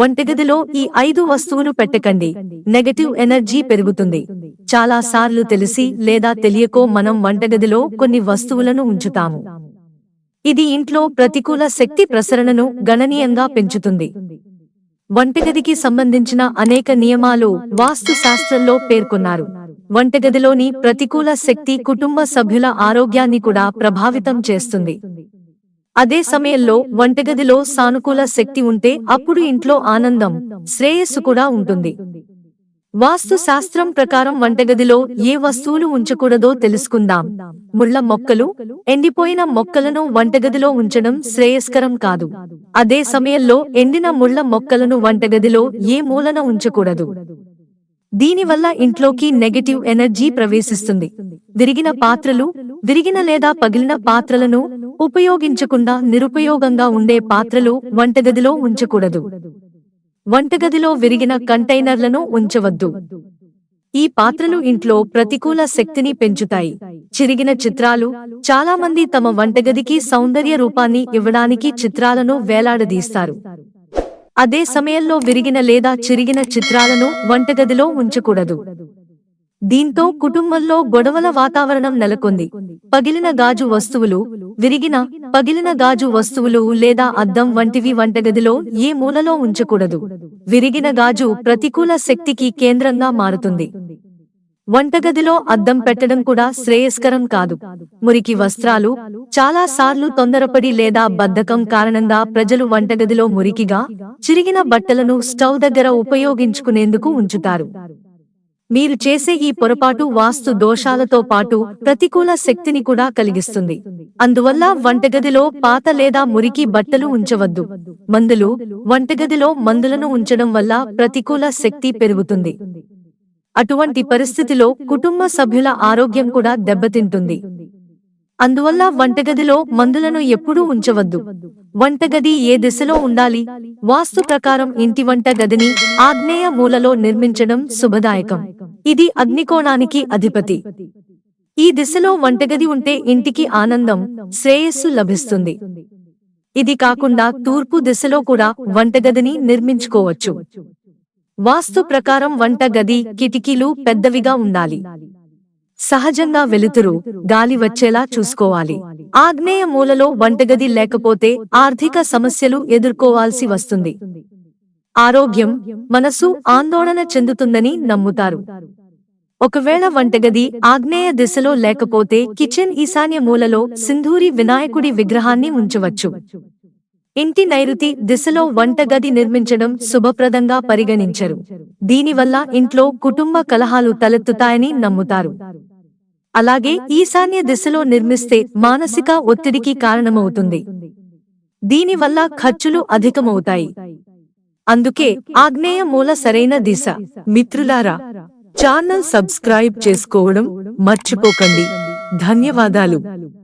వంటగదిలో ఈ ఐదు వస్తువులు పెట్టకండి. నెగటివ్ ఎనర్జీ పెరుగుతుంది. చాలా సార్లు తెలిసి లేదా తెలియకో మనం వంటగదిలో కొన్ని వస్తువులను ఉంచుతాము. ఇది ఇంట్లో ప్రతికూల శక్తి ప్రసరణను గణనీయంగా పెంచుతుంది. వంటగదికి సంబంధించిన అనేక నియమాలు వాస్తు శాస్త్రంలో పేర్కొన్నారు. వంటగదిలోని ప్రతికూల శక్తి కుటుంబ సభ్యుల ఆరోగ్యాన్ని కూడా ప్రభావితం చేస్తుంది. అదే సమయంలో వంటగదిలో సానుకూల శక్తి ఉంటే అప్పుడు ఇంట్లో ఆనందం శ్రేయస్సు కూడా ఉంటుంది. వాస్తు శాస్త్రం ప్రకారం వంటగదిలో ఏ వస్తువులు ఉంచకూడదో తెలుసుకుందాం. ముళ్ళ మొక్కలు ఎండిపోయిన మొక్కలను వంటగదిలో ఉంచడం శ్రేయస్కరం కాదు. అదే సమయంలో ఎండిన ముళ్ళ మొక్కలను వంటగదిలో ఏ మూలన ఉంచకూడదు. దీనివల్ల ఇంట్లోకి నెగటివ్ ఎనర్జీ ప్రవేశిస్తుంది. విరిగిన పాత్రలు విరిగిన లేదా పగిలిన పాత్రలను ఉపయోగించకుండా నిరుపయోగంగా ఉండే పాత్రలు వంటగదిలో ఉంచకూడదు. వంటగదిలో విరిగిన కంటైనర్లను ఉంచవద్దు. ఈ పాత్రలు ఇంట్లో ప్రతికూల శక్తిని పెంచుతాయి. చిరిగిన చిత్రాలు చాలా మంది తమ వంటగదికి సౌందర్య రూపాన్ని ఇవ్వడానికి చిత్రాలను వేలాడదీస్తారు. అదే సమయంలో విరిగిన లేదా చిరిగిన చిత్రాలను వంటగదిలో ఉంచకూడదు. దీంతో కుటుంబంలో గొడవల వాతావరణం నెలకొంది. పగిలిన గాజు వస్తువులు విరిగిన పగిలిన గాజు వస్తువులు లేదా అద్దం వంటివి వంటగదిలో ఏ మూలలో ఉంచకూడదు. విరిగిన గాజు ప్రతికూల శక్తికి కేంద్రంగా మారుతుంది. వంటగదిలో అద్దం పెట్టడం కూడా శ్రేయస్కరం కాదు. మురికి వస్త్రాలు చాలా సార్లు తొందరపడి లేదా బద్ధకం కారణంగా ప్రజలు వంటగదిలో మురికిగా చిరిగిన బట్టలను స్టవ్ దగ్గర ఉపయోగించుకునేందుకు ఉంచుతారు. మీరు చేసే ఈ పొరపాటు వాస్తు దోషాలతో పాటు ప్రతికూల శక్తిని కూడా కలిగిస్తుంది. అందువల్ల వంటగదిలో పాత లేదా మురికి బట్టలు ఉంచవద్దు. మందులు వంటగదిలో మందులను ఉంచడం వల్ల ప్రతికూల శక్తి పెరుగుతుంది. అటువంటి పరిస్థితిలో కుటుంబ సభ్యుల ఆరోగ్యం కూడా దెబ్బతింటుంది. అందువల్ల వంటగదిలో మందులను ఎప్పుడూ ఉంచవద్దు. వంటగది ఏ దిశలో ఉండాలి? వాస్తు ప్రకారం ఇంటి వంట గదిని ఆగ్నేయ మూలలో నిర్మించడం శుభదాయకం. ఇది అగ్నికోణానికి అధిపతి. ఈ దిశలో వంటగది ఉంటే ఇంటికి ఆనందం శ్రేయస్సు లభిస్తుంది. ఇది కాకుండా తూర్పు దిశలో కూడా వంటగదిని నిర్మించుకోవచ్చు. వాస్తు ప్రకారం వంట గది కిటికీలు పెద్దవిగా ఉండాలి. సహజంగా వెలుతురు గాలి వచ్చేలా చూసుకోవాలి. ఆగ్నేయ మూలలో వంటగది లేకపోతే ఆర్థిక సమస్యలు ఎదుర్కోవాల్సి వస్తుంది. ఆరోగ్యం మనసు ఆందోళన చెందుతుందని నమ్ముతారు. ఒకవేళ వంటగది ఆగ్నేయ దిశలో లేకపోతే కిచెన్ ఈశాన్య మూలలో సింధూరి వినాయకుడి విగ్రహాన్ని ఉంచవచ్చు. ఇంటి నైరుతి దిశలో వంటగది నిర్మించడం శుభప్రదంగా పరిగణించరు. దీనివల్ల ఇంట్లో కుటుంబ కలహాలు తలెత్తుతాయని నమ్ముతారు. అలాగే ఈశాన్య దిశలో నిర్మిస్తే మానసిక ఒత్తిడికి కారణమవుతుంది. దీనివల్ల ఖర్చులు అధికమవుతాయి. అందుకే ఆగ్నేయ మూల సరైన దిశ. మిత్రులారా ఛానల్ సబ్స్క్రైబ్ చేసుకోవడం మర్చిపోకండి. ధన్యవాదాలు.